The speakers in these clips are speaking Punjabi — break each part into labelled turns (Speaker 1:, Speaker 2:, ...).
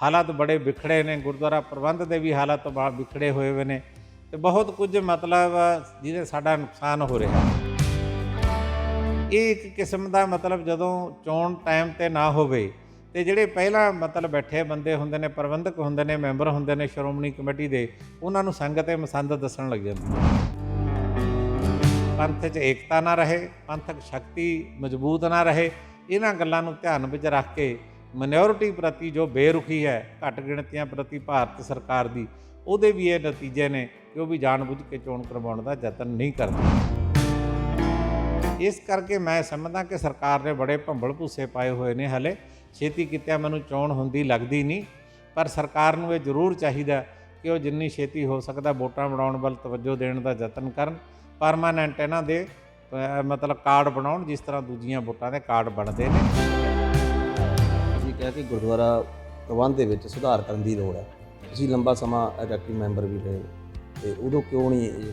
Speaker 1: ਹਾਲਾਤ ਬੜੇ ਵਿਖੜੇ ਨੇ, ਗੁਰਦੁਆਰਾ ਪ੍ਰਬੰਧ ਦੇ ਵੀ ਹਾਲਾਤ ਬਾ, ਵਿਖੜੇ ਹੋਏ ਹੋਏ ਨੇ ਤੇ ਬਹੁਤ ਕੁਝ ਮਤਲਬ ਜਿਹਦੇ ਸਾਡਾ ਨੁਕਸਾਨ ਹੋ ਰਿਹਾ। ਇਹ ਇੱਕ ਕਿਸਮ ਦਾ ਮਤਲਬ ਜਦੋਂ ਚੋਣ ਟਾਈਮ ਤੇ ਨਾ ਹੋਵੇ ਤੇ ਜਿਹੜੇ ਪਹਿਲਾਂ ਮਤਲਬ ਬੈਠੇ ਬੰਦੇ ਹੁੰਦੇ ਨੇ, ਪ੍ਰਬੰਧਕ ਹੁੰਦੇ ਨੇ, ਮੈਂਬਰ ਹੁੰਦੇ ਨੇ, ਸ਼੍ਰੋਮਣੀ ਕਮੇਟੀ ਦੇ, ਉਹਨਾਂ ਨੂੰ ਸੰਗਤ ਤੇ ਮਸੰਦ ਦੱਸਣ ਲੱਗ ਜਾਂਦੀ ਪੰਥ 'ਚ ਏਕਤਾ ਨਾ ਰਹੇ, ਪੰਥਕ ਸ਼ਕਤੀ ਮਜ਼ਬੂਤ ਨਾ ਰਹੇ, ਇਹਨਾਂ ਗੱਲਾਂ ਨੂੰ ਧਿਆਨ ਵਿੱਚ ਰੱਖ ਕੇ ਮਿਨੋਰਿਟੀ ਪ੍ਰਤੀ ਜੋ ਬੇਰੁਖੀ ਹੈ, ਘੱਟ ਗਿਣਤੀਆਂ ਪ੍ਰਤੀ ਭਾਰਤ ਸਰਕਾਰ ਦੀ, ਉਹਦੇ ਵੀ ਇਹ ਨਤੀਜੇ ਨੇ ਕਿ ਉਹ ਵੀ ਜਾਣਬੁੱਝ ਕੇ ਚੋਣ ਕਰਵਾਉਣ ਦਾ ਯਤਨ ਨਹੀਂ ਕਰਦੇ। ਇਸ ਕਰਕੇ ਮੈਂ ਸਮਝਦਾ ਕਿ ਸਰਕਾਰ ਨੇ ਬੜੇ ਭੰਬਲ ਭੂਸੇ ਪਾਏ ਹੋਏ ਨੇ ਹਲੇ। ਛੇਤੀ ਕਿਤਿਆਂ ਮੈਨੂੰ ਚੋਣ ਹੁੰਦੀ ਲੱਗਦੀ ਨਹੀਂ, ਪਰ ਸਰਕਾਰ ਨੂੰ ਇਹ ਜ਼ਰੂਰ ਚਾਹੀਦਾ ਕਿ ਉਹ ਜਿੰਨੀ ਛੇਤੀ ਹੋ ਸਕਦਾ ਵੋਟਾਂ ਬਣਾਉਣ ਵੱਲ ਤਵੱਜੋ ਦੇਣ ਦਾ ਯਤਨ ਕਰਨ। ਪਰਮਾਨੈਂਟ ਇਹਨਾਂ ਦੇ ਮਤਲਬ ਕਾਰਡ ਬਣਾਉਣ, ਜਿਸ ਤਰ੍ਹਾਂ ਦੂਜੀਆਂ ਵੋਟਾਂ ਦੇ ਕਾਰਡ ਬਣਦੇ ਨੇ।
Speaker 2: ਕਿਹਾ ਕਿ ਗੁਰਦੁਆਰਾ ਪ੍ਰਬੰਧ ਦੇ ਵਿੱਚ ਸੁਧਾਰ ਕਰਨ ਦੀ ਲੋੜ ਹੈ। ਤੁਸੀਂ ਲੰਬਾ ਸਮਾਂ ਐਗਜ਼ੈਕਟਿਵ ਮੈਂਬਰ ਵੀ ਰਹੇ ਹੋ ਤੇ ਉਦੋਂ ਕਿਉਂ ਨਹੀਂ ਇਹ?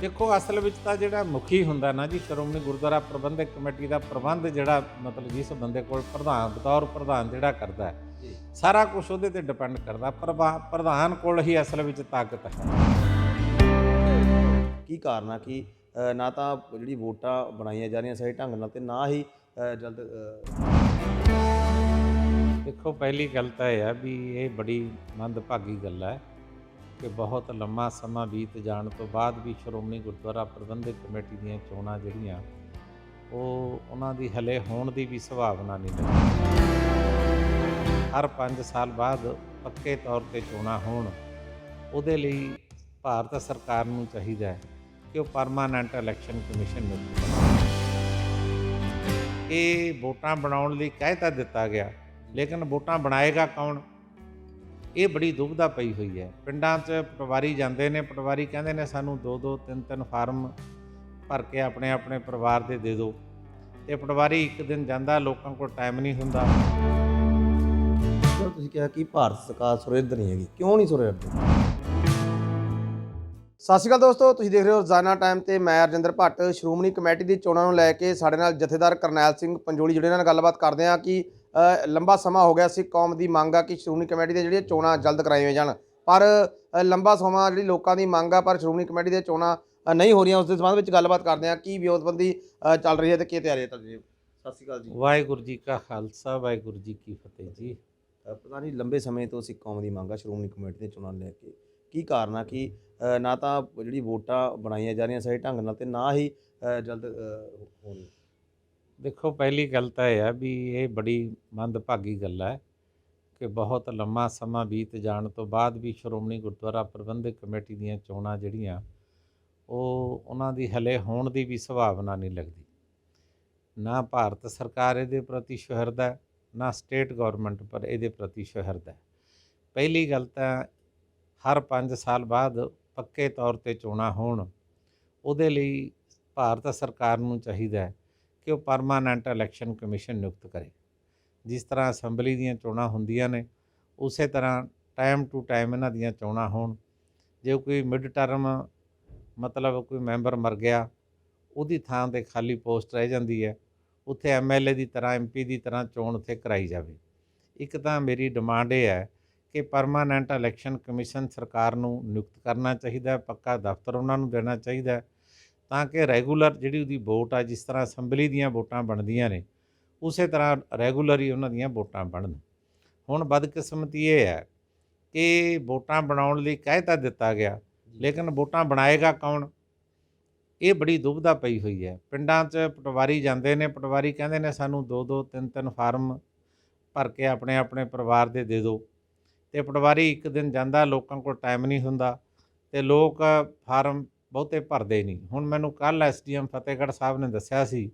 Speaker 1: ਦੇਖੋ ਅਸਲ ਵਿੱਚ ਤਾਂ ਜਿਹੜਾ ਮੁਖੀ ਹੁੰਦਾ ਨਾ ਜੀ ਸ਼੍ਰੋਮਣੀ ਗੁਰਦੁਆਰਾ ਪ੍ਰਬੰਧਕ ਕਮੇਟੀ ਦਾ ਪ੍ਰਬੰਧ ਜਿਹੜਾ ਮਤਲਬ ਜਿਸ ਬੰਦੇ ਕੋਲ ਪ੍ਰਧਾਨ ਬਤੌਰ ਪ੍ਰਧਾਨ ਜਿਹੜਾ ਕਰਦਾ ਹੈ
Speaker 2: ਜੀ।
Speaker 1: ਸਾਰਾ ਕੁਝ ਉਹਦੇ ਤੇ ਡਿਪੈਂਡ ਕਰਦਾ। ਪ੍ਰਭਾ- ਪ੍ਰਧਾਨ ਕੋਲ ਹੀ ਅਸਲ ਵਿੱਚ ਤਾਕਤ ਹੈ।
Speaker 2: ਕੀ ਕਾਰਨ ਆ ਕਿ ਅ, ਨਾ ਤਾਂ ਜਿਹੜੀ ਵੋਟਾਂ ਬਣਾਈਆਂ ਜਾ ਰਹੀਆਂ ਸਹੀ ਢੰਗ ਨਾਲ ਤੇ ਨਾ ਹੀ ਜਲਦ
Speaker 1: ਦੇਖੋ, ਪਹਿਲੀ ਗੱਲ ਤਾਂ ਇਹ ਹੈ ਵੀ ਇਹ ਬੜੀ ਮੰਦਭਾਗੀ ਗੱਲ ਹੈ ਕਿ ਬਹੁਤ ਲੰਮਾ ਸਮਾਂ ਬੀਤ ਜਾਣ ਤੋਂ ਬਾਅਦ ਵੀ ਸ਼੍ਰੋਮਣੀ ਗੁਰਦੁਆਰਾ ਪ੍ਰਬੰਧਕ ਕਮੇਟੀ ਦੀਆਂ ਚੋਣਾਂ ਜਿਹੜੀਆਂ, ਉਹ ਉਹਨਾਂ ਦੀ ਹਲੇ ਹੋਣ ਦੀ ਵੀ ਸੰਭਾਵਨਾ ਨਹੀਂ ਲੱਗੀ ਹਰ 5 ਸਾਲ ਬਾਅਦ ਪੱਕੇ ਤੌਰ ਤੇ ਚੋਣਾਂ ਹੋਣ, ਉਹਦੇ ਲਈ ਭਾਰਤ ਸਰਕਾਰ ਨੂੰ ਚਾਹੀਦਾ ਹੈ ਕਿ ਉਹ ਪਰਮਾਨੈਂਟ ਇਲੈਕਸ਼ਨ ਕਮਿਸ਼ਨ ਨਿਯੁਕਤ ਕਰੇ ਇਹ ਵੋਟਾਂ ਬਣਾਉਣ ਲਈ ਕਹਿ ਤਾਂ ਦਿੱਤਾ ਗਿਆ, ਲੇਕਿਨ ਵੋਟਾਂ ਬਣਾਏਗਾ ਕੌਣ? ਇਹ ਬੜੀ ਦੁਬਿਧਾ ਪਈ ਹੋਈ ਹੈ। ਪਿੰਡਾਂ 'ਚ ਪਟਵਾਰੀ ਜਾਂਦੇ ਨੇ, ਪਟਵਾਰੀ ਕਹਿੰਦੇ ਨੇ ਸਾਨੂੰ ਦੋ ਦੋ, ਤਿੰਨ ਤਿੰਨ ਫਾਰਮ ਭਰ ਕੇ ਆਪਣੇ ਆਪਣੇ ਪਰਿਵਾਰ ਦੇ ਦੇ ਦਿਓ। ਤੇ ਪਟਵਾਰੀ ਇੱਕ ਦਿਨ ਜਾਂਦਾ, ਲੋਕਾਂ ਕੋਲ ਟਾਈਮ ਨਹੀਂ ਹੁੰਦਾ।
Speaker 2: ਤੁਸੀਂ ਕਿਹਾ ਕਿ ਭਾਰਤ ਸਰਕਾਰ ਸੁਰੇਦ ਨਹੀਂ ਹੈਗੀ। ਕਿਉਂ ਨਹੀਂ ਸੁਰੇਦ ਸਤਿ ਸ਼੍ਰੀ ਅਕਾਲ ਦੋਸਤੋ ਤੁਸੀਂ ਦੇਖ ਰਹੇ ਹੋ ਰੋਜ਼ਾਨਾ ਟਾਈਮ ਤੇ ਮੈਂ ਰਜਿੰਦਰ ਭੱਟ। ਸ਼੍ਰੋਮਣੀ ਕਮੇਟੀ ਦੀ ਚੋਣਾਂ ਨੂੰ ਲੈ ਕੇ ਸਾਡੇ ਨਾਲ ਜਥੇਦਾਰ ਕਰਨੈਲ ਸਿੰਘ ਪੰਜੋਲੀ ਜਿਹੜੇ ਨਾਲ ਗੱਲਬਾਤ ਕਰਦੇ ਆ ਕਿ ਲੰਬਾ ਸਮਾਂ ਹੋ ਗਿਆ ਸੀ ਕੌਮ ਦੀ ਮੰਗ ਆ ਕਿ ਸ਼੍ਰੋਮਣੀ ਕਮੇਟੀ ਦੀਆਂ ਜਿਹੜੀਆਂ ਚੋਣਾਂ ਜਲਦ ਕਰਾਈਆਂ ਜਾਣ। ਪਰ ਲੰਬਾ ਸਮਾਂ ਜਿਹੜੀ ਲੋਕਾਂ ਦੀ ਮੰਗ ਆ ਪਰ ਸ਼੍ਰੋਮਣੀ ਕਮੇਟੀ ਦੀਆਂ ਚੋਣਾਂ ਨਹੀਂ ਹੋ ਰਹੀਆਂ ਉਸ ਦੇ ਸੰਬੰਧ ਵਿੱਚ ਗੱਲਬਾਤ ਕਰਦੇ ਆ ਕੀ ਵਿਉਂਤਬੰਦੀ ਅ, ਚੱਲ ਰਹੀ ਹੈ ਤੇ ਕੀ ਤਿਆਰੀ ਹੈ ਤੁਹਾਡੀ? ਸਤਿ ਸ਼੍ਰੀ ਅਕਾਲ ਜੀ।
Speaker 1: ਵਾਹਿਗੁਰੂ ਜੀ ਕਾ ਖਾਲਸਾ ਵਾਹਿਗੁਰੂ ਜੀ ਕੀ ਫਤਿਹ ਜੀ।
Speaker 2: ਪਤਾ ਨਹੀਂ ਲੰਬੇ ਸਮੇਂ ਤੋਂ ਸਿੱਖ ਕੌਮ ਦੀ ਮੰਗ ਆ ਸ਼੍ਰੋਮਣੀ ਕਮੇਟੀ ਦੇ ਚੋਣਾਂ ਲੈ ਕੇ। ਕੀ ਕਾਰਨ ਆ ਕਿ ਨਾ ਤਾਂ ਜਿਹੜੀ ਵੋਟਾਂ ਬਣਾਈਆਂ ਜਾ ਰਹੀਆਂ ਸਹੀ ਢੰਗ ਨਾਲ ਤੇ ਨਾ ਹੀ ਜਲਦ ਅ, ਹੋਣ।
Speaker 1: ਦੇਖੋ ਪਹਿਲੀ ਗੱਲ ਤਾਂ ਇਹ ਆ ਵੀ ਇਹ ਬੜੀ ਮੰਦਭਾਗੀ ਗੱਲ ਹੈ ਕਿ ਬਹੁਤ ਲੰਮਾ ਸਮਾਂ ਬੀਤ ਜਾਣ ਤੋਂ ਬਾਅਦ ਵੀ ਸ਼੍ਰੋਮਣੀ ਗੁਰਦੁਆਰਾ ਪ੍ਰਬੰਧਕ ਕਮੇਟੀ ਦੀਆਂ ਚੋਣਾਂ ਜਿਹੜੀਆਂ ਉਹ ਉਹਨਾਂ ਦੀ ਹਲੇ ਹੋਣ ਦੀ ਵੀ ਸੰਭਾਵਨਾ ਨਹੀਂ ਲੱਗਦੀ। ਨਾ ਭਾਰਤ ਸਰਕਾਰ ਇਹਦੇ ਪ੍ਰਤੀ ਸੁਹਿਰਦ ਹੈ ਨਾ ਸਟੇਟ ਗਵਰਨਮੈਂਟ ਪਰ ਇਹਦੇ ਪ੍ਰਤੀ ਸੁਹਿਰਦ ਹੈ। ਪਹਿਲੀ ਗੱਲ ਤਾਂ ਹਰ 5 ਸਾਲ ਬਾਅਦ ਪੱਕੇ ਤੌਰ ਤੇ ਚੋਣਾਂ ਹੋਣ, ਉਹਦੇ ਲਈ ਭਾਰਤ ਸਰਕਾਰ ਨੂੰ ਚਾਹੀਦਾ ਹੈ ਕਿ ਉਹ ਪਰਮਾਨੈਂਟ ਇਲੈਕਸ਼ਨ ਕਮਿਸ਼ਨ ਨਿਯੁਕਤ ਕਰੇ। ਜਿਸ ਤਰ੍ਹਾਂ ਅਸੈਂਬਲੀ ਦੀਆਂ ਚੋਣਾਂ ਹੁੰਦੀਆਂ ਨੇ, ਉਸੇ ਤਰ੍ਹਾਂ ਟਾਈਮ ਟੂ ਟਾਈਮ ਇਹਨਾਂ ਦੀਆਂ ਚੋਣਾਂ ਹੋਣ। ਜੇ ਕੋਈ ਮਿਡ ਟਰਮ ਮਤਲਬ ਕੋਈ ਮੈਂਬਰ ਮਰ ਗਿਆ, ਉਹਦੀ ਥਾਂ ਤੇ ਖਾਲੀ ਪੋਸਟ ਰਹਿ ਜਾਂਦੀ ਹੈ। ਉੱਥੇ ਐਮਐਲਏ ਦੀ ਤਰ੍ਹਾਂ ਐਮਪੀ ਦੀ ਤਰ੍ਹਾਂ ਚੋਣ ਉੱਥੇ ਕਰਾਈ ਜਾਵੇ। ਇੱਕ ਤਾਂ ਮੇਰੀ ਡਿਮਾਂਡ ਇਹ ਹੈ ਕਿ ਪਰਮਾਨੈਂਟ ਇਲੈਕਸ਼ਨ ਕਮਿਸ਼ਨ ਸਰਕਾਰ ਨੂੰ ਨਿਯੁਕਤ ਕਰਨਾ ਚਾਹੀਦਾ ਹੈ ਪੱਕਾ ਦਫ਼ਤਰ ਉਹਨਾਂ ਨੂੰ ਦੇਣਾ ਚਾਹੀਦਾ ਹੈ ਤਾਂ ਕਿ ਰੈਗੂਲਰ ਜਿਹੜੀ ਉਹਦੀ ਵੋਟ ਆ ਜਿਸ ਤਰ੍ਹਾਂ ਅਸੈਂਬਲੀ ਦੀਆਂ ਵੋਟਾਂ ਬਣਦੀਆਂ ਨੇ ਉਸੇ ਤਰ੍ਹਾਂ ਰੈਗੂਲਰ ਹੀ ਉਹਨਾਂ ਦੀਆਂ ਵੋਟਾਂ ਬਣਨ। ਹੁਣ ਬਦਕਿਸਮਤੀ ਇਹ ਹੈ ਕਿ ਵੋਟਾਂ ਬਣਾਉਣ ਲਈ ਕਹਿ ਤਾਂ ਦਿੱਤਾ ਗਿਆ ਲੇਕਿਨ ਵੋਟਾਂ ਬਣਾਏਗਾ ਕੌਣ? ਇਹ ਬੜੀ ਦੁਬਿਧਾ ਪਈ ਹੋਈ ਹੈ। ਪਿੰਡਾਂ 'ਚ ਪਟਵਾਰੀ ਜਾਂਦੇ ਨੇ ਪਟਵਾਰੀ ਕਹਿੰਦੇ ਨੇ ਸਾਨੂੰ ਦੋ ਦੋ ਤਿੰਨ ਤਿੰਨ ਫਾਰਮ ਭਰ ਕੇ ਆਪਣੇ ਆਪਣੇ ਪਰਿਵਾਰ ਦੇ ਦੇ ਦਿਓ। ਤੇ ਪਟਵਾਰੀ ਇੱਕ ਦਿਨ ਜਾਂਦਾ ਲੋਕਾਂ ਕੋਲ ਟਾਈਮ ਨਹੀਂ ਹੁੰਦਾ ਤੇ ਲੋਕ ਫਾਰਮ ਬਹੁਤੇ ਭਰਦੇ ਨਹੀਂ। ਹੁਣ ਮੈਨੂੰ ਕੱਲ ਐਸਡੀਐਮ ਫਤਿਹਗੜ੍ਹ ਸਾਹਿਬ ਨੇ ਦੱਸਿਆ ਸੀ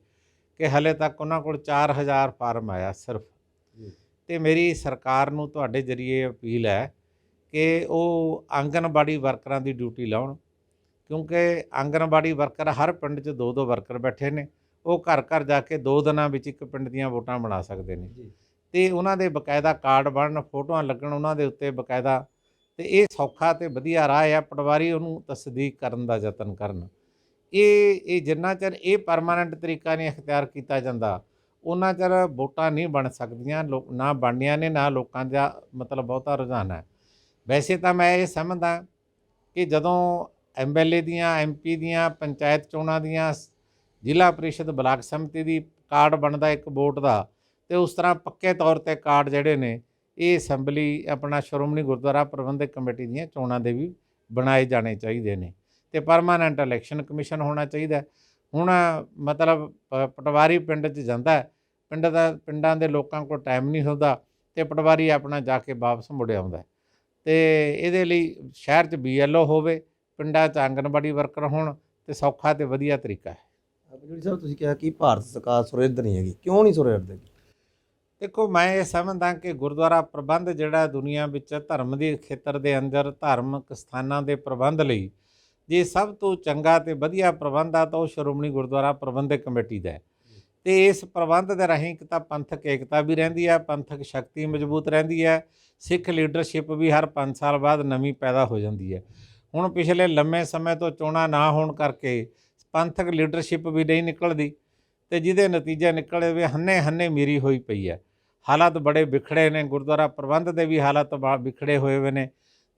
Speaker 1: ਕਿ ਹਲੇ ਤੱਕ ਉਹਨਾਂ ਕੋਲ 4000 ਫਾਰਮ ਆਇਆ ਸਿਰਫ। ਤੇ ਮੇਰੀ ਸਰਕਾਰ ਨੂੰ ਤੁਹਾਡੇ ਜਰੀਏ ਅਪੀਲ ਹੈ ਕਿ ਉਹ ਆਂਗਨਬਾੜੀ ਵਰਕਰਾਂ ਦੀ ਡਿਊਟੀ ਲਾਉਣ ਕਿਉਂਕਿ ਆਂਗਨਬਾੜੀ ਵਰਕਰ ਹਰ ਪਿੰਡ 'ਚ ਦੋ ਦੋ ਵਰਕਰ ਬੈਠੇ ਨੇ ਉਹ ਘਰ ਘਰ ਜਾ ਕੇ ਦੋ ਦਿਨਾਂ ਵਿੱਚ ਇੱਕ ਪਿੰਡ ਦੀਆਂ ਵੋਟਾਂ ਬਣਾ ਸਕਦੇ ਨੇ। ਤੇ ਉਹਨਾਂ ਦੇ ਬਕਾਇਦਾ ਕਾਰਡ ਬਣਨ, ਫੋਟੋਆਂ ਲੱਗਣ ਉਹਨਾਂ ਦੇ ਉੱਤੇ ਬਕਾਇਦਾ ਤੇ ਇਹ ਸੌਖਾ ਤੇ ਵਧੀਆ ਰਾਹ ਆ ਪਟਵਾਰੀ ਉਹਨੂੰ ਤਸਦੀਕ ਕਰਨ ਦਾ ਯਤਨ ਕਰਨ। ਇਹ ਇਹ ਜਿੰਨਾ ਚਿਰ ਇਹ ਪਰਮਾਨੈਂਟ ਤਰੀਕਾ ਨਹੀਂ ਅਖਤਿਆਰ ਕੀਤਾ ਜਾਂਦਾ ਉਹਨਾਂ ਚਿਰ ਵੋਟਾਂ ਨਹੀਂ ਬਣ ਸਕਦੀਆਂ ਲੋਕ ਨਾ ਬਣਨੀਆਂ ਨੇ, ਨਾ ਲੋਕਾਂ ਦਾ ਮਤਲਬ ਬਹੁਤਾ ਰੁਝਾਨ ਹੈ। ਵੈਸੇ ਤਾਂ ਮੈਂ ਇਹ ਸਮਝਦਾ ਕਿ ਜਦੋਂ ਐਮਐਲਏ ਦੀਆਂ ਐਮਪੀ ਦੀਆਂ, ਪੰਚਾਇਤ ਚੋਣਾਂ ਦੀਆਂ, ਜ਼ਿਲ੍ਹਾ ਪ੍ਰੀਸ਼ਦ ਬਲਾਕ ਸਮਿਤੀ ਦੀ ਕਾਰਡ ਬਣਦਾ ਇੱਕ ਵੋਟ ਦਾ ਤੇ ਉਸ ਤਰ੍ਹਾਂ ਪੱਕੇ ਤੌਰ ਤੇ ਕਾਰਡ ਜਿਹੜੇ ਨੇ, ਇਹ ਅਸੈਂਬਲੀ ਆਪਣਾ ਸ਼੍ਰੋਮਣੀ ਗੁਰਦੁਆਰਾ ਪ੍ਰਬੰਧਕ ਕਮੇਟੀ ਦੀਆਂ ਚੋਣਾਂ ਦੇ ਵੀ ਬਣਾਏ ਜਾਣੇ ਚਾਹੀਦੇ ਨੇ ਤੇ ਪਰਮਾਨੈਂਟ ਇਲੈਕਸ਼ਨ ਕਮਿਸ਼ਨ ਹੋਣਾ ਚਾਹੀਦਾ ਹੁਣ ਮਤਲਬ ਪ- ਪਟਵਾਰੀ ਪਿੰਡ 'ਚ ਜਾਂਦਾ ਪਿੰਡ ਦਾ, ਪਿੰਡਾਂ ਦੇ ਲੋਕਾਂ ਕੋਲ ਟਾਈਮ ਨਹੀਂ ਹੁੰਦਾ ਤੇ ਪਟਵਾਰੀ ਆਪਣਾ ਜਾ ਕੇ ਵਾਪਸ ਮੁੜ ਆਉਂਦਾ ਤੇ ਇਹਦੇ ਲਈ ਸ਼ਹਿਰ 'ਚ ਬੀਐਲਓ ਹੋਵੇ, ਪਿੰਡਾਂ 'ਚ ਆਂਗਣਵਾੜੀ ਵਰਕਰ ਹੋਣ ਤੇ ਸੌਖਾ ਤੇ ਵਧੀਆ ਤਰੀਕਾ ਹੈ।
Speaker 2: ਜਿਹੜੀ ਸਾਹਿਬ, ਤੁਸੀਂ ਕਿਹਾ ਕਿ ਭਾਰਤ ਸਰਕਾਰ ਸੁਰੇਦ ਨਹੀਂ ਹੈਗੀ, ਕਿਉਂ ਨਹੀਂ ਸੁਰੇਦ ਹੈਗੀ
Speaker 1: ਦੇਖੋ, ਮੈਂ ਇਹ ਸਮਝਦਾ ਕਿ ਗੁਰਦੁਆਰਾ ਪ੍ਰਬੰਧ ਜਿਹੜਾ ਦੁਨੀਆ ਵਿੱਚ ਧਰਮ ਦੇ ਖੇਤਰ ਦੇ ਅੰਦਰ ਧਾਰਮਿਕ ਸਥਾਨਾਂ ਦੇ ਪ੍ਰਬੰਧ ਲਈ ਜੇ ਸਭ ਤੋਂ ਚੰਗਾ ਤੇ ਵਧੀਆ ਪ੍ਰਬੰਧ ਆ ਤਾਂ ਉਹ ਸ਼੍ਰੋਮਣੀ ਗੁਰਦੁਆਰਾ ਪ੍ਰਬੰਧਕ ਕਮੇਟੀ ਦਾ ਹੈ। ਤੇ ਇਸ ਪ੍ਰਬੰਧ ਦੇ ਰਾਹੀਂ ਇੱਕ ਤਾਂ ਪੰਥਕ ਏਕਤਾ ਵੀ ਰਹਿੰਦੀ ਹੈ, ਪੰਥਕ ਸ਼ਕਤੀ ਮਜ਼ਬੂਤ ਰਹਿੰਦੀ ਹੈ, ਸਿੱਖ ਲੀਡਰਸ਼ਿਪ ਵੀ ਹਰ 5 ਸਾਲ ਬਾਅਦ ਨਵੀਂ ਪੈਦਾ ਹੋ ਜਾਂਦੀ ਹੈ। ਹੁਣ ਪਿਛਲੇ ਲੰਮੇ ਸਮੇਂ ਤੋਂ ਚੋਣਾਂ ਨਾ ਹੋਣ ਕਰਕੇ ਪੰਥਕ ਲੀਡਰਸ਼ਿਪ ਵੀ ਨਹੀਂ ਨਿਕਲਦੀ ਤੇ ਜਿਹਦੇ ਨਤੀਜੇ ਨਿਕਲੇ ਵੀ ਹੰਨੇ ਹੰਨੇ ਮੀਰੀ ਹੋਈ ਪਈ ਹੈ। ਹਾਲਾਤ ਬੜੇ ਵਿਖੜੇ ਨੇ, ਗੁਰਦੁਆਰਾ ਪ੍ਰਬੰਧ ਦੇ ਵੀ ਹਾਲਾਤ ਬਾ- ਵਿਖੜੇ ਹੋਏ ਹੋਏ ਨੇ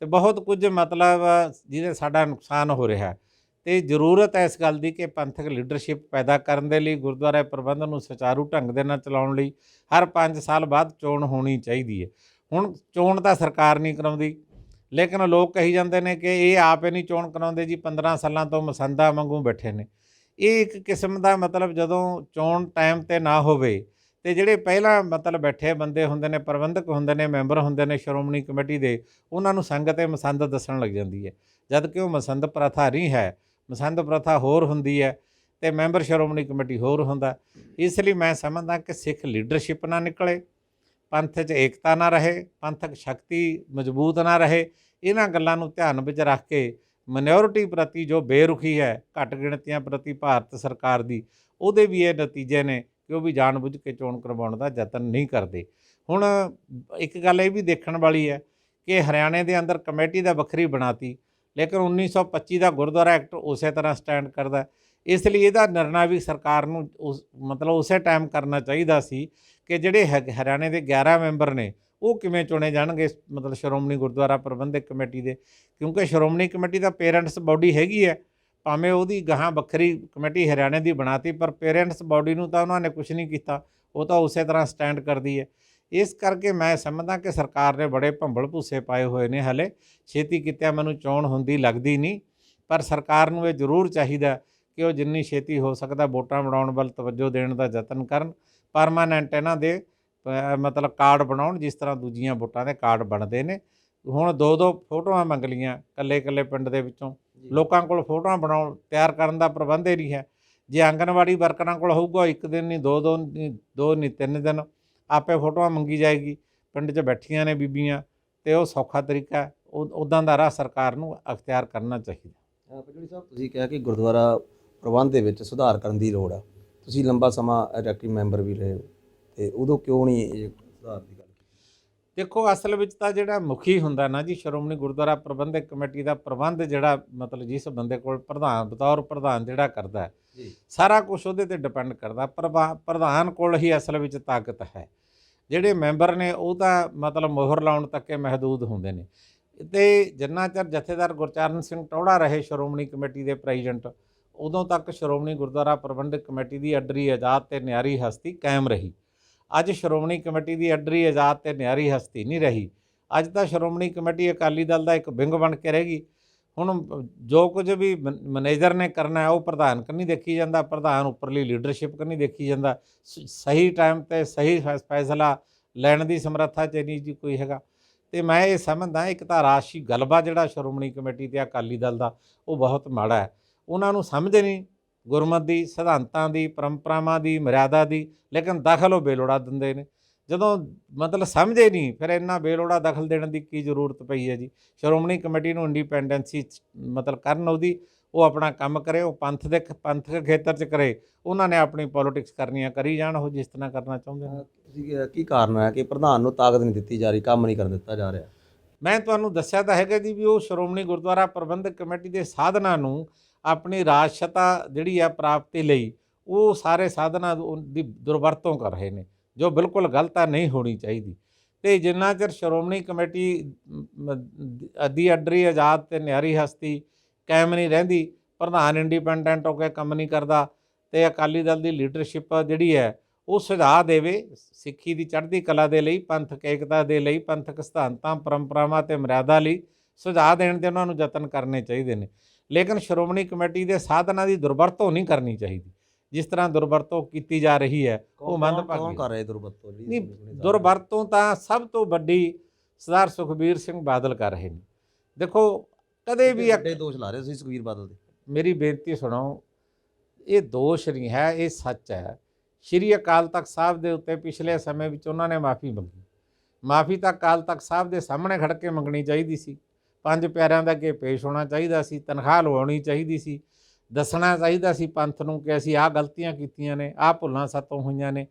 Speaker 1: ਤੇ ਬਹੁਤ ਕੁਝ ਮਤਲਬ ਜਿਹਦੇ ਸਾਡਾ ਨੁਕਸਾਨ ਹੋ ਰਿਹਾ ਹੈ। ਤੇ ਜ਼ਰੂਰਤ ਹੈ ਇਸ ਗੱਲ ਦੀ ਕਿ ਪੰਥਕ ਲੀਡਰਸ਼ਿਪ ਪੈਦਾ ਕਰਨ ਦੇ ਲਈ, ਗੁਰਦੁਆਰਾ ਪ੍ਰਬੰਧ ਨੂੰ ਸੁਚਾਰੂ ਢੰਗ ਦੇ ਨਾਲ ਚਲਾਉਣ ਲਈ ਹਰ 5 ਸਾਲ ਬਾਅਦ ਚੋਣ ਹੋਣੀ ਚਾਹੀਦੀ ਹੈ। ਹੁਣ ਚੋਣ ਤਾਂ ਸਰਕਾਰ ਨਹੀਂ ਕਰਾਉਂਦੀ, ਲੇਕਿਨ ਲੋਕ ਕਹੀ ਜਾਂਦੇ ਨੇ ਕਿ ਇਹ ਆਪੇ ਨਹੀਂ ਚੋਣ ਕਰਾਉਂਦੇ ਜੀ 15 ਸਾਲਾਂ ਤੋਂ ਮਸੰਦਾ ਵਾਂਗੂ ਬੈਠੇ ਨੇ। ਇਹ ਇੱਕ ਕਿਸਮ ਦਾ ਮਤਲਬ ਜਦੋਂ ਚੋਣ ਟਾਈਮ ਤੇ ਨਾ ਹੋਵੇ ਤੇ ਜਿਹੜੇ ਪਹਿਲਾਂ ਮਤਲਬ ਬੈਠੇ ਬੰਦੇ ਹੁੰਦੇ ਨੇ, ਪ੍ਰਬੰਧਕ ਹੁੰਦੇ ਨੇ, ਮੈਂਬਰ ਹੁੰਦੇ ਨੇ ਸ਼੍ਰੋਮਣੀ ਕਮੇਟੀ ਦੇ, ਉਹਨਾਂ ਨੂੰ ਸੰਗਤ ਤੇ ਮਸੰਦ ਦੱਸਣ ਲੱਗ ਜਾਂਦੀ ਹੈ। ਜਦ ਕਿ ਉਹ ਮਸੰਦ ਪ੍ਰਥਾ ਨਹੀਂ ਹੈ, ਮਸੰਦ ਪ੍ਰਥਾ ਹੋਰ ਹੁੰਦੀ ਹੈ ਤੇ ਮੈਂਬਰ ਸ਼੍ਰੋਮਣੀ ਕਮੇਟੀ ਹੋਰ ਹੁੰਦਾ। ਇਸ ਲਈ ਮੈਂ ਸਮਝਦਾ ਕਿ ਸਿੱਖ ਲੀਡਰਸ਼ਿਪ ਨਾ ਨਿਕਲੇ, ਪੰਥ 'ਚ ਏਕਤਾ ਨਾ ਰਹੇ, ਪੰਥਕ ਸ਼ਕਤੀ ਮਜ਼ਬੂਤ ਨਾ ਰਹੇ, ਇਹਨਾਂ ਗੱਲਾਂ ਨੂੰ ਧਿਆਨ ਵਿੱਚ ਰੱਖ ਕੇ ਮਨੋਰਿਟੀ ਪ੍ਰਤੀ ਜੋ ਬੇਰੁਖੀ ਹੈ, ਘੱਟ ਗਿਣਤੀਆਂ ਪ੍ਰਤੀ ਭਾਰਤ ਸਰਕਾਰ ਦੀ, ਉਹਦੇ ਵੀ ਇਹ ਨਤੀਜੇ ਨੇ ਕਿ ਉਹ ਵੀ ਜਾਣਬੁੱਝ ਕੇ ਚੋਣ ਕਰਵਾਉਣ ਦਾ ਯਤਨ ਨਹੀਂ ਕਰਦੇ। ਹੁਣ ਇੱਕ ਗੱਲ ਇਹ ਵੀ ਦੇਖਣ ਵਾਲੀ ਹੈ ਕਿ ਹਰਿਆਣੇ ਦੇ ਅੰਦਰ ਕਮੇਟੀ ਦਾ ਵੱਖਰੀ ਬਣਾਤੀ, ਲੇਕਿਨ 1925 ਦਾ ਗੁਰਦੁਆਰਾ ਐਕਟ ਉਸੇ ਤਰ੍ਹਾਂ ਸਟੈਂਡ ਕਰਦਾ ਇਸ ਲਈ ਇਹਦਾ ਨਿਰਣਾ ਵੀ ਸਰਕਾਰ ਨੂੰ ਉਸ, ਮਤਲਬ ਉਸੇ ਟਾਈਮ ਕਰਨਾ ਚਾਹੀਦਾ ਸੀ ਕਿ ਜਿਹੜੇ ਹ- ਹਰਿਆਣੇ ਦੇ 11 ਮੈਂਬਰ ਨੇ, ਉਹ ਕਿਵੇਂ ਚੁਣੇ ਜਾਣਗੇ ਮਤਲਬ ਸ਼੍ਰੋਮਣੀ ਗੁਰਦੁਆਰਾ ਪ੍ਰਬੰਧਕ ਕਮੇਟੀ ਦੇ? ਕਿਉਂਕਿ ਸ਼੍ਰੋਮਣੀ ਕਮੇਟੀ ਦਾ ਪੇਰੈਂਟਸ ਬਾਡੀ ਹੈਗੀ ਹੈ। ਭਾਵੇਂ ਉਹਦੀ ਗਾਹਾਂ ਵੱਖਰੀ ਕਮੇਟੀ ਹਰਿਆਣੇ ਦੀ ਬਣਾਤੀ, ਪਰ ਪੇਰੈਂਟਸ ਬਾਡੀ ਨੂੰ ਤਾਂ ਉਹਨਾਂ ਨੇ ਕੁਝ ਨਹੀਂ ਕੀਤਾ, ਉਹ ਤਾਂ ਉਸੇ ਤਰ੍ਹਾਂ ਸਟੈਂਡ ਕਰਦੀ ਹੈ। ਇਸ ਕਰਕੇ ਮੈਂ ਸਮਝਦਾ ਕਿ ਸਰਕਾਰ ਨੇ ਬੜੇ ਭੰਬਲ ਭੂਸੇ ਪਾਏ ਹੋਏ ਨੇ ਹਲੇ, ਛੇਤੀ ਕਿਤਿਆਂ ਮੈਨੂੰ ਚੋਣ ਹੁੰਦੀ ਲੱਗਦੀ ਨਹੀਂ, ਪਰ ਸਰਕਾਰ ਨੂੰ ਇਹ ਜ਼ਰੂਰ ਚਾਹੀਦਾ ਕਿ ਉਹ ਜਿੰਨੀ ਛੇਤੀ ਹੋ ਸਕਦਾ ਵੋਟਾਂ ਬਣਾਉਣ ਵੱਲ ਤਵੱਜੋ ਦੇਣ ਦਾ ਯਤਨ ਕਰਨ ਪਰਮਾਨੈਂਟ ਇਹਨਾਂ ਦੇ ਮਤਲਬ ਕਾਰਡ ਬਣਾਉਣ, ਜਿਸ ਤਰ੍ਹਾਂ ਦੂਜੀਆਂ ਵੋਟਾਂ ਦੇ ਕਾਰਡ ਬਣਦੇ ਨੇ। ਹੁਣ ਦੋ ਦੋ ਫੋਟੋਆਂ ਮੰਗ ਲੀਆਂ ਕੱਲੇ ਕੱਲੇ ਪਿੰਡ ਦੇ ਵਿੱਚੋਂ। ਲੋਕਾਂ ਕੋਲ ਫੋਟੋਆਂ ਬਣਾਉਣ ਤਿਆਰ ਕਰਨ ਦਾ ਪ੍ਰਬੰਧ ਹੀ ਨਹੀਂ ਹੈ। ਜੇ ਆਂਗਨਵਾੜੀ ਵਰਕਰਾਂ ਕੋਲ ਹੋਊਗਾ ਇੱਕ ਦਿਨ ਨਹੀਂ ਦੋ ਦੋ ਨਹੀਂ ਦੋ ਨਹੀਂ ਤਿੰਨ ਦਿਨ ਆਪੇ ਫੋਟੋਆਂ ਮੰਗੀ ਜਾਏਗੀ। ਪਿੰਡ 'ਚ ਬੈਠੀਆਂ ਨੇ ਬੀਬੀਆਂ ਤੇ ਉਹ ਸੌਖਾ ਤਰੀਕਾ ਹੈ। ਉਦਾਂ ਦਾ ਰਾਹ ਸਰਕਾਰ ਨੂੰ ਅਖਤਿਆਰ ਕਰਨਾ ਚਾਹੀਦਾ।
Speaker 2: ਪਟੜੀ ਸਾਹਿਬ ਤੁਸੀਂ ਕਿਹਾ ਕਿ ਗੁਰਦੁਆਰਾ ਪ੍ਰਬੰਧ ਦੇ ਵਿੱਚ ਸੁਧਾਰ ਕਰਨ ਦੀ ਲੋੜ ਆ। ਤੁਸੀਂ ਲੰਬਾ ਸਮਾਂ ਐਗਜ਼ੈਕਟਿਵ ਮੈਂਬਰ ਵੀ ਰਹੇ ਹੋ ਤੇ ਉਦੋਂ ਕਿਉਂ ਨਹੀਂ ਇਹ ਸੁਧਾਰ ਦੀ
Speaker 1: ਦੇਖੋ ਅਸਲ ਵਿੱਚ ਤਾਂ ਜਿਹੜਾ ਮੁਖੀ ਹੁੰਦਾ ਨਾ ਜੀ ਸ਼੍ਰੋਮਣੀ ਗੁਰਦੁਆਰਾ ਪ੍ਰਬੰਧਕ ਕਮੇਟੀ ਦਾ ਪ੍ਰਬੰਧ ਜਿਹੜਾ ਮਤਲਬ ਜਿਸ ਬੰਦੇ ਕੋਲ ਪ੍ਰਧਾਨ ਬਤੌਰ ਪ੍ਰਧਾਨ ਜਿਹੜਾ ਕਰਦਾ ਹੈ,
Speaker 2: ਜੀ।
Speaker 1: ਸਾਰਾ ਕੁਝ ਉਹਦੇ ਤੇ ਡਿਪੈਂਡ ਕਰਦਾ। ਪ੍ਰਧਾਨ ਕੋਲ ਹੀ ਅਸਲ ਵਿੱਚ ਤਾਕਤ ਹੈ। ਜਿਹੜੇ ਮੈਂਬਰ ਨੇ ਉਹ ਤਾਂ ਮਤਲਬ ਮੋਹਰ ਲਾਉਣ ਤੱਕ ਇਹ ਮਹਦੂਦ ਹੁੰਦੇ ਨੇ। ਤੇ ਜਿੰਨਾ ਚਿਰ ਜਥੇਦਾਰ ਗੁਰਚਰਨ ਸਿੰਘ ਟੌੜਾ ਰਹੇ ਸ਼੍ਰੋਮਣੀ ਕਮੇਟੀ ਦੇ ਪ੍ਰੈਜ਼ੀਡੈਂਟ ਉਦੋਂ ਤੱਕ ਸ਼੍ਰੋਮਣੀ ਗੁਰਦੁਆਰਾ ਪ੍ਰਬੰਧਕ ਕਮੇਟੀ ਦੀ ਅੱਡਰੀ ਆਜ਼ਾਦ ਤੇ ਨਿਆਰੀ ਹਸਤੀ ਕਾਇਮ ਰਹੀ। ਅੱਜ ਸ਼੍ਰੋਮਣੀ ਕਮੇਟੀ ਦੀ ਅੱਡਰੀ ਆਜ਼ਾਦ ਤੇ ਨਿਆਰੀ ਹਸਤੀ ਨਹੀਂ ਰਹੀ। ਅੱਜ ਤਾਂ ਸ਼੍ਰੋਮਣੀ ਕਮੇਟੀ ਅਕਾਲੀ ਦਲ ਦਾ ਇੱਕ ਵਿੰਗ ਬਣ ਕੇ ਰਹੇਗੀ। ਹੁਣ ਜੋ ਕੁਝ ਵੀ ਮਨ- ਮੈਨੇਜਰ ਨੇ ਕਰਨਾ ਹੈ, ਉਹ ਪ੍ਰਧਾਨ ਕੰਨੀ ਦੇਖੀ ਜਾਂਦਾ, ਪ੍ਰਧਾਨ ਉੱਪਰਲੀ ਲੀਡਰਸ਼ਿਪ ਕੰਨੀ ਦੇਖੀ ਜਾਂਦਾ। ਸ- ਸਹੀ ਟਾਈਮ ਤੇ ਸਹੀ ਫੈਸ- ਫੈਸਲਾ ਲੈਣ ਦੀ ਸਮਰੱਥਾ ਚ ਨਹੀਂ ਜੀ ਕੋਈ ਹੈਗਾ। ਤੇ ਮੈਂ ਇਹ ਸਮਝਦਾ ਇੱਕ ਤਾਂ ਰਾਸ਼ੀ ਗਲਬਾ ਜਿਹੜਾ ਸ਼੍ਰੋਮਣੀ ਕਮੇਟੀ ਤੇ ਅਕਾਲੀ ਦਲ ਦਾ, ਉਹ ਬਹੁਤ ਮਾੜਾ ਹੈ। ਉਹਨਾਂ ਨੂੰ ਸਮਝ ਨਹੀਂ ਗੁਰਮਤ ਦੀ ਸਿਧਾਂਤਾਂ ਦੀ ਪਰੰਪਰਾਵਾਂ ਦੀ ਮਰਿਆਦਾ ਦੀ ਲੇਕਿਨ ਦਖਲ ਉਹ ਬੇਲੋੜਾ ਦਿੰਦੇ ਨੇ। ਜਦੋਂ ਮਤਲਬ ਸਮਝੇ ਨਹੀਂ ਫਿਰ ਇੰਨਾ ਬੇਲੋੜਾ ਦਖਲ ਦੇਣ ਦੀ ਕੀ ਜ਼ਰੂਰਤ ਪਈ ਹੈ ਜੀ? ਸ਼੍ਰੋਮਣੀ ਕਮੇਟੀ ਨੂੰ ਇੰਡੀਪੈਂਡੈਂਸੀ ਮਤਲਬ ਕਰਨ ਉਹਦੀ ਉਹ ਆਪਣਾ ਕੰਮ ਕਰੇ ਉਹ ਪੰਥ ਦੇ ਪੰਥਕ ਖੇਤਰ 'ਚ ਕਰੇ ਉਹਨਾਂ ਨੇ ਆਪਣੀ ਪੋਲਿਟਿਕਸ ਕਰਨੀਆਂ ਕਰੀ ਜਾਣ ਉਹ ਜਿਸ ਤਰ੍ਹਾਂ ਕਰਨਾ ਚਾਹੁੰਦੇ ਨੇ।
Speaker 2: ਕੀ ਕਾਰਨ ਹੈ ਕਿ ਪ੍ਰਧਾਨ ਨੂੰ ਤਾਕਤ ਨਹੀਂ ਦਿੱਤੀ ਜਾ ਰਹੀ ਕੰਮ ਨਹੀਂ ਕਰਨ ਦਿੱਤਾ ਜਾ ਰਿਹਾ?
Speaker 1: ਮੈਂ ਤੁਹਾਨੂੰ ਦੱਸਿਆ ਤਾਂ ਹੈਗਾ ਜੀ ਵੀ ਉਹ ਸ਼੍ਰੋਮਣੀ ਗੁਰਦੁਆਰਾ ਪ੍ਰਬੰਧਕ ਕਮੇਟੀ ਦੇ ਸਾਧਨਾਂ ਨੂੰ ਆਪਣੀ ਰਾਜਸ਼ਤਾ ਜਿਹੜੀ ਹੈ ਪ੍ਰਾਪਤੀ ਲਈ ਉਹ ਸਾਰੇ ਸਾਧਨਾਂ ਦੀ ਦੁਰਵਰਤੋਂ ਕਰ ਰਹੇ ਨੇ ਜੋ ਬਿਲਕੁਲ ਗਲਤ ਨਹੀਂ ਹੋਣੀ ਚਾਹੀਦੀ। ਤੇ ਜਿੰਨਾ ਚਿਰ ਸ਼੍ਰੋਮਣੀ ਕਮੇਟੀ ਮ, ਅੱਧੀ ਅੱਡਰੀ ਆਜ਼ਾਦ ਤੇ ਨਿਆਰੀ ਹਸਤੀ ਕਾਇਮ ਨਹੀਂ ਰਹਿੰਦੀ ਪ੍ਰਧਾਨ ਇੰਡੀਪੈਂਡੈਂਟ ਹੋ ਕੇ ਕੰਮ ਨਹੀਂ ਕਰਦਾ ਤੇ ਅਕਾਲੀ ਦਲ ਦੀ ਲੀਡਰਸ਼ਿਪ ਜਿਹੜੀ ਹੈ ਉਹ ਸੁਝਾਅ ਦੇਵੇ ਸਿੱਖੀ ਦੀ ਚੜ੍ਹਦੀ ਕਲਾ ਦੇ ਲਈ ਪੰਥਕ ਏਕਤਾ ਦੇ ਲਈ ਪੰਥਕ ਸਿਧਾਂਤਾਂ ਪਰੰਪਰਾਵਾਂ ਤੇ ਮਰਿਆਦਾ ਲਈ ਸੁਝਾਅ ਦੇਣ ਦੇ ਉਹਨਾਂ ਨੂੰ ਯਤਨ ਕਰਨੇ ਚਾਹੀਦੇ ਨੇ। ਲੇਕਿਨ ਸ਼੍ਰੋਮਣੀ ਕਮੇਟੀ ਦੇ ਸਾਧਨਾਂ ਦੀ ਦੁਰਵਰਤੋਂ ਨਹੀਂ ਕਰਨੀ ਚਾਹੀਦੀ। ਜਿਸ ਤਰ੍ਹਾਂ ਦੁਰਵਰਤੋਂ ਕੀਤੀ ਜਾ ਰਹੀ ਹੈ ਉਹ ਮੰਦਭਾਗੀ
Speaker 3: ਕੌਣ ਕਰ ਰਿਹਾ ਦੁਰਵਰਤੋਂ
Speaker 1: ਨਹੀਂ? ਦੁਰਵਰਤੋਂ ਤਾਂ ਸਭ ਤੋਂ ਵੱਡੀ ਸਰਦਾਰ ਸੁਖਬੀਰ ਸਿੰਘ ਬਾਦਲ ਕਰ ਰਹੇ ਨੇ। ਦੇਖੋ ਕਦੇ ਵੀ
Speaker 3: ਵੱਡੇ ਦੋਸ਼ ਲਾ ਰਹੇ ਸੀ ਸੁਖਬੀਰ ਬਾਦਲ ਦੇ?
Speaker 1: ਮੇਰੀ ਬੇਨਤੀ ਸੁਣੋ ਇਹ ਦੋਸ਼ ਨਹੀਂ ਹੈ ਇਹ ਸੱਚ ਹੈ। ਸ਼੍ਰੀ ਅਕਾਲ ਤਖਤ ਸਾਹਿਬ ਦੇ ਉੱਤੇ ਪਿਛਲੇ ਸਮੇਂ ਵਿੱਚ ਉਹਨਾਂ ਨੇ ਮਾਫੀ ਮੰਗੀ। ਮਾਫੀ ਤਾਂ ਅਕਾਲ ਤਖਤ ਸਾਹਿਬ ਦੇ ਸਾਹਮਣੇ ਖੜ ਕੇ ਮੰਗਣੀ ਚਾਹੀਦੀ ਸੀ। ਪੰਜ ਪਿਆਰਿਆਂ ਦਾ ਅੱਗੇ ਪੇਸ਼ ਹੋਣਾ ਚਾਹੀਦਾ ਸੀ, ਤਨਖਾਹ ਲਵਾਉਣੀ ਚਾਹੀਦੀ ਸੀ, ਦੱਸਣਾ ਚਾਹੀਦਾ ਸੀ ਪੰਥ ਨੂੰ ਕਿ ਅਸੀਂ ਆਹ ਗਲਤੀਆਂ ਕੀਤੀਆਂ ਨੇ, ਆਹ ਭੁੱਲਾਂ ਸਾਤੋਂ ਹੋਈਆਂ ਨੇ।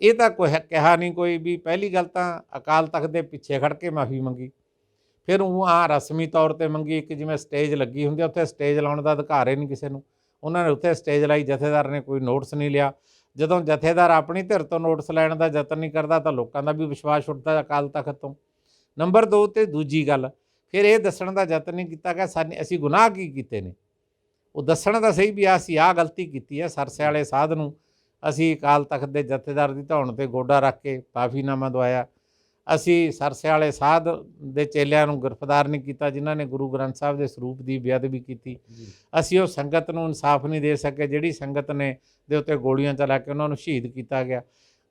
Speaker 1: ਇਹ ਤਾਂ ਕੋਈ ਕਿਹਾ ਨਹੀਂ ਕੋਈ ਵੀ ਪਹਿਲੀ ਗੱਲ ਤਾਂ ਅਕਾਲ ਤਖਤ ਦੇ ਪਿੱਛੇ ਖੜ ਕੇ ਮਾਫੀ ਮੰਗੀ। ਫਿਰ ਉਹ ਆ ਰਸਮੀ ਤੌਰ ਤੇ ਮੰਗੀ ਇੱਕ ਜਿਵੇਂ ਸਟੇਜ ਲੱਗੀ ਹੁੰਦੀ ਉੱਥੇ ਸਟੇਜ ਲਾਉਣ ਦਾ ਅਧਿਕਾਰ ਹੀ ਨਹੀਂ ਕਿਸੇ ਨੂੰ। ਉਹਨਾਂ ਨੇ ਉੱਥੇ ਸਟੇਜ ਲਾਈ, ਜਥੇਦਾਰ ਨੇ ਕੋਈ ਨੋਟਿਸ ਨਹੀਂ ਲਿਆ। ਜਦੋਂ ਜਥੇਦਾਰ ਆਪਣੀ ਧਿਰ ਤੋਂ ਨੋਟਿਸ ਲੈਣ ਦਾ ਯਤਨ ਨਹੀਂ ਕਰਦਾ ਤਾਂ ਲੋਕਾਂ ਦਾ ਵੀ ਵਿਸ਼ਵਾਸ ਉੱਠਦਾ ਅਕਾਲ ਤਖਤ ਤੋਂ। ਨੰਬਰ 2 ਤੇ ਦੂਜੀ ਗੱਲ ਫਿਰ ਇਹ ਦੱਸਣ ਦਾ ਯਤਨ ਨਹੀਂ ਕੀਤਾ ਕਿ ਸਾਨੇ ਅਸੀਂ ਗੁਨਾਹ ਕੀ ਕੀਤੇ ਨੇ? ਉਹ ਦੱਸਣ ਦਾ ਸਹੀ ਵੀ ਆ ਅਸੀਂ ਆਹ ਗਲਤੀ ਕੀਤੀ ਹੈ ਸਰਸੇ ਵਾਲੇ ਸਾਧ ਨੂੰ ਅਸੀਂ ਅਕਾਲ ਤਖਤ ਦੇ ਜਥੇਦਾਰ ਦੀ ਧੌਣ ਤੇ ਗੋਡਾ ਰੱਖ ਕੇ ਮਾਫੀਨਾਮਾ ਦਵਾਇਆ। ਅਸੀਂ ਸਰਸੇ ਵਾਲੇ ਸਾਧ ਦੇ ਚੇਲਿਆਂ ਨੂੰ ਗ੍ਰਿਫਤਾਰ ਨਹੀਂ ਕੀਤਾ ਜਿਨ੍ਹਾਂ ਨੇ ਗੁਰੂ ਗ੍ਰੰਥ ਸਾਹਿਬ ਦੇ ਸਰੂਪ ਦੀ ਬੇਅਦਬੀ ਕੀਤੀ। ਅਸੀਂ ਉਹ ਸੰਗਤ ਨੂੰ ਇਨਸਾਫ ਨਹੀਂ ਦੇ ਸਕੇ ਜਿਹੜੀ ਸੰਗਤ ਨੇ ਦੇ ਉੱਤੇ ਗੋਲੀਆਂ ਚਲਾ ਕੇ ਉਹਨਾਂ ਨੂੰ ਸ਼ਹੀਦ ਕੀਤਾ ਗਿਆ।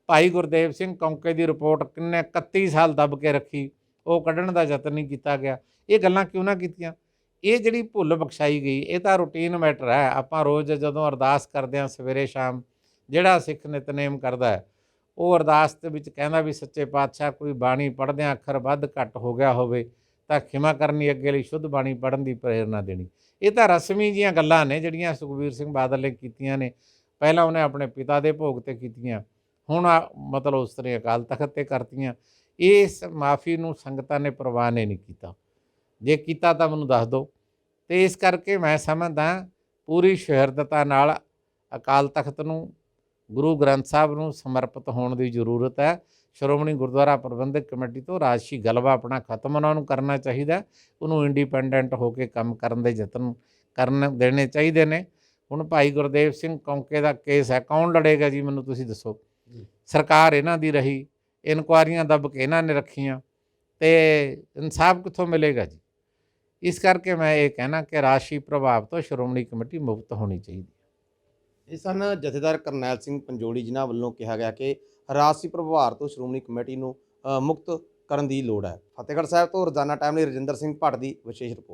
Speaker 1: ਭਾਈ ਗੁਰਦੇਵ ਸਿੰਘ ਕੌਂਕੇ ਦੀ ਰਿਪੋਰਟ ਕਿੰਨੇ 31 ਸਾਲ ਦੱਬ ਕੇ ਰੱਖੀ। ਉਹ ਕੱਢਣ ਦਾ ਯਤਨ ਨਹੀਂ ਕੀਤਾ ਗਿਆ। ਇਹ ਗੱਲਾਂ ਕਿਉਂ ਨਾ ਕੀਤੀਆਂ? ਇਹ ਜਿਹੜੀ ਭੁੱਲ ਬਖਸ਼ਾਈ ਗਈ, ਇਹ ਤਾਂ ਰੂਟੀਨ ਮੈਟਰ ਹੈ। ਆਪਾਂ ਰੋਜ਼ ਜਦੋਂ ਅਰਦਾਸ ਕਰਦੇ ਹਾਂ ਸਵੇਰੇ ਸ਼ਾਮ, ਜਿਹੜਾ ਸਿੱਖ ਨਿਤਨੇਮ ਕਰਦਾ ਹੈ, ਉਹ ਅਰਦਾਸ ਦੇ ਵਿੱਚ ਕਹਿੰਦਾ ਵੀ, ਸੱਚੇ ਪਾਤਸ਼ਾਹ, ਕੋਈ ਬਾਣੀ ਪੜ੍ਹਦਿਆਂ ਅੱਖਰ ਵੱਧ ਘੱਟ ਹੋ ਗਿਆ ਹੋਵੇ, ਤਾਂ ਖਿਮਾ ਕਰਨੀ ਅੱਗੇ ਲਈ ਸ਼ੁੱਧ ਬਾਣੀ ਪੜ੍ਹਨ ਦੀ ਪ੍ਰੇਰਣਾ ਦੇਣੀ। ਇਹ ਤਾਂ ਰਸਮੀ ਜੀਆਂ ਗੱਲਾਂ ਨੇ, ਜਿਹੜੀਆਂ ਸੁਖਬੀਰ ਸਿੰਘ ਬਾਦਲ ਨੇ ਕੀਤੀਆਂ ਨੇ। ਪਹਿਲਾਂ ਉਹਨੇ ਆਪਣੇ ਪਿਤਾ ਦੇ ਭੋਗ ਤੇ ਕੀਤੀਆਂ, ਹੁਣ ਮਤਲਬ ਉਸ ਤਰ੍ਹਾਂ ਅਕਾਲ ਤਖਤ ਤੇ ਕਰਤੀਆਂ। ਇਸ ਮਾਫੀ ਨੂੰ ਸੰਗਤਾਂ ਨੇ ਪ੍ਰਵਾਨ ਨਹੀਂ ਕੀਤਾ। ਜੇ ਕੀਤਾ ਤਾਂ ਮੈਨੂੰ ਦੱਸ ਦਿਓ। ਤੇ ਇਸ ਕਰਕੇ ਮੈਂ ਸਮਝਦਾ ਪੂਰੀ ਸ਼ਹਿਰਦਤਾ ਨਾਲ ਅਕਾਲ ਤਖਤ ਨੂੰ ਗੁਰੂ ਗ੍ਰੰਥ ਸਾਹਿਬ ਨੂੰ ਸਮਰਪਿਤ ਹੋਣ ਦੀ ਜ਼ਰੂਰਤ ਹੈ। ਸ਼੍ਰੋਮਣੀ ਗੁਰਦੁਆਰਾ ਪ੍ਰਬੰਧਕ ਕਮੇਟੀ ਤੋਂ ਰਾਜਸੀ ਗਲਬਾ ਆਪਣਾ ਖਤਮ ਉਹਨਾਂ ਨੂੰ ਕਰਨਾ ਚਾਹੀਦਾ ਉਹਨੂੰ ਇੰਡੀਪੈਂਡੈਂਟ ਹੋ ਕੇ ਕੰਮ ਕਰਨ ਦੇ ਯਤਨ ਕਰਨ ਦੇਣੇ ਚਾਹੀਦੇ ਨੇ। ਹੁਣ ਭਾਈ ਗੁਰਦੇਵ ਸਿੰਘ ਕੌਂਕੇ ਦਾ ਕੇਸ ਹੈ। ਕੌਣ ਲੜੇਗਾ ਜੀ ਮੈਨੂੰ ਤੁਸੀਂ ਦੱਸੋ। ਸਰਕਾਰ ਇਹਨਾਂ ਦੀ ਰਹੀ। ਇਨਕੁਆਰੀਆਂ ਦੱਬ ਕੇ ਇਹਨਾਂ ਨੇ ਰੱਖੀਆਂ ਤੇ ਇਨਸਾਫ ਕਿੱਥੋਂ ਮਿਲੇਗਾ ਜੀ? ਇਸ ਕਰਕੇ ਮੈਂ ਇਹ ਕਹਿਣਾ ਕਿ ਰਾਸ਼ੀ ਪ੍ਰਭਾਵ ਤੋਂ ਸ਼੍ਰੋਮਣੀ ਕਮੇਟੀ ਮੁਕਤ ਹੋਣੀ ਚਾਹੀਦੀ ਹੈ।
Speaker 2: ਇਹ ਸਨ, ਜਥੇਦਾਰ ਕਰਨੈਲ ਸਿੰਘ ਪੰਜੋਲੀ ਜਿਨ੍ਹਾਂ ਵੱਲੋਂ ਕਿਹਾ ਗਿਆ ਕਿ ਰਾਸ਼ੀ ਪ੍ਰਭਾਵ ਤੋਂ ਸ਼੍ਰੋਮਣੀ ਕਮੇਟੀ ਨੂੰ ਮੁਕਤ ਕਰਨ ਦੀ ਲੋੜ ਹੈ। ਫਤਿਹਗੜ੍ਹ ਸਾਹਿਬ ਤੋਂ ਰੋਜ਼ਾਨਾ ਟਾਈਮ ਲਈ ਰਜਿੰਦਰ ਸਿੰਘ ਭੱਟ ਦੀ ਵਿਸ਼ੇਸ਼ ਰਿਪੋਰਟ।